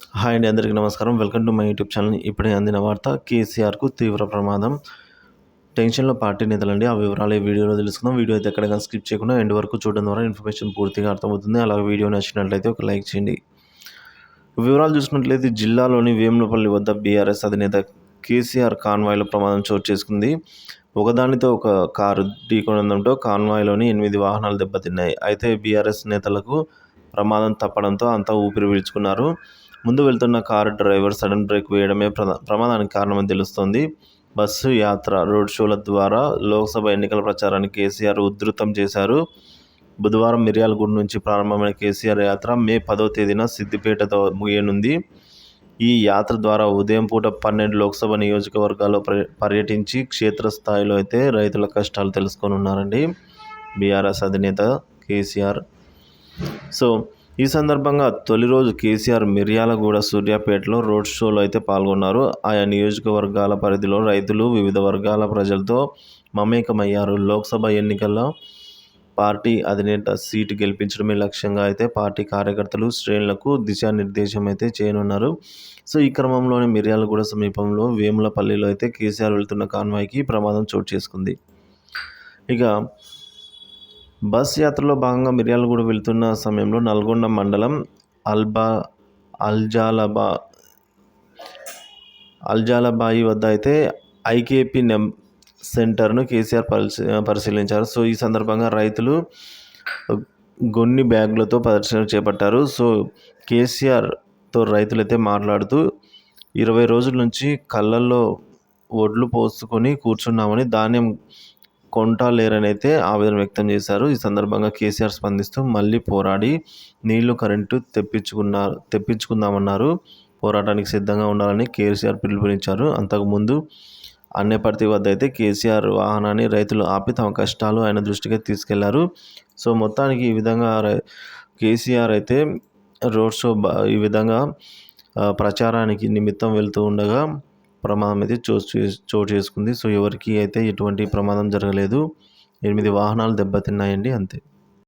Hi అండి అందరికీ నమస్కారం. Welcome to my YouTube channel. ఇప్పుడే అందిన వార్త కేసీఆర్కు తీవ్ర ప్రమాదం. టెన్షన్లో పార్టీ నేతలండి ఆ వివరాలు ఈ వీడియోలో తెలుసుకుందాం. వీడియో అయితే ఎక్కడ స్కిప్ చేయకుండా ఎండ్ వరకు చూడడం ద్వారా ఇన్ఫర్మేషన్ పూర్తిగా అర్థమవుతుంది. అలాగే వీడియో నచ్చినట్లయితే ఒక లైక్ చేయండి. వివరాలు చూసినట్లయితే జిల్లాలోని వేములపల్లి వద్ద బీఆర్ఎస్ అధినేత కేసీఆర్ కాన్వాయ్లో ప్రమాదం చోటు చేసుకుంది. ఒకదానితో ఒక కారు ఢీకొనడంతో కాన్వాయ్లోని ఎనిమిది వాహనాలు దెబ్బతిన్నాయి. అయితే బీఆర్ఎస్ నేతలకు ప్రమాదం తప్పడంతో అంతా ఊపిరి పీల్చుకున్నారు. ముందు వెళ్తున్న కారు డ్రైవర్ సడన్ బ్రేక్ వేయడమే ప్రమాదానికి కారణమని తెలుస్తోంది. బస్సు యాత్ర రోడ్ షోల ద్వారా లోక్సభ ఎన్నికల ప్రచారాన్ని కేసీఆర్ ఉధృతం చేశారు. బుధవారం మిర్యాలగూడ నుంచి ప్రారంభమైన కేసీఆర్ యాత్ర మే పదో తేదీన సిద్దిపేటతో ముగియనుంది. ఈ యాత్ర ద్వారా ఉదయం పూట పన్నెండు లోక్సభ నియోజకవర్గాల్లో పర్యటించి క్షేత్రస్థాయిలో అయితే రైతుల కష్టాలు తెలుసుకొని ఉన్నారండి బీఆర్ఎస్ అధినేత కేసీఆర్. సో ఈ సందర్భంగా తొలి రోజు కేసీఆర్ మిర్యాలగూడ సూర్యాపేటలో రోడ్ షోలో అయితే పాల్గొన్నారు. ఆయా నియోజకవర్గాల పరిధిలో రైతులు వివిధ వర్గాల ప్రజలతో మమేకమయ్యారు. లోక్సభ ఎన్నికల్లో పార్టీ అధినేత సీటు గెలిపించడమే లక్ష్యంగా అయితే పార్టీ కార్యకర్తలు శ్రేణులకు దిశానిర్దేశం అయితే చేయనున్నారు. సో ఈ క్రమంలోనే మిర్యాలగూడ సమీపంలో వేములపల్లిలో అయితే కేసీఆర్ వెళ్తున్న కాన్వాయ్కి ప్రమాదం చోటు చేసుకుంది. ఇక బస్ యాత్రలో భాగంగా మిర్యాలగూడ వెళ్తున్న సమయంలో నల్గొండ మండలం అల్బా అల్జాలబా అల్జాలబాయి వద్ద అయితే ఐకేపీ నెం సెంటర్ను కేసీఆర్ పరిశీ పరిశీలించారు. సో ఈ సందర్భంగా రైతులు గొన్ని బ్యాగులతో ప్రదర్శన చేపట్టారు. సో కేసీఆర్తో రైతులైతే మాట్లాడుతూ ఇరవై రోజుల నుంచి కళ్ళల్లో ఒడ్లు పోసుకొని కూర్చున్నామని ధాన్యం కొంటాలేరని లేరనైతే ఆవేదన వ్యక్తం చేశారు. ఈ సందర్భంగా కేసీఆర్ స్పందిస్తూ మళ్ళీ పోరాడి నీళ్ళు కరెంటు తెప్పించుకున్నారు తెప్పించుకుందామన్నారు. పోరాటానికి సిద్ధంగా ఉండాలని కేసీఆర్ పిలుపునిచ్చారు. అంతకుముందు అన్నపర్తి వద్ద అయితే కేసీఆర్ వాహనాన్ని రైతులు ఆపి తమ కష్టాలు ఆయన దృష్టికి తీసుకెళ్ళారు. సో మొత్తానికి ఈ విధంగా కేసీఆర్ అయితే రోడ్ షో ఈ విధంగా ప్రచారానికి నిమిత్తం వెళ్తూ ఉండగా ప్రమాదం అయితే చోటు చోటు చేసుకుంది. సో ఎవరికి అయితే ఎటువంటి ప్రమాదం జరగలేదు. ఎనిమిది వాహనాలు దెబ్బతిన్నాయండి అంతే.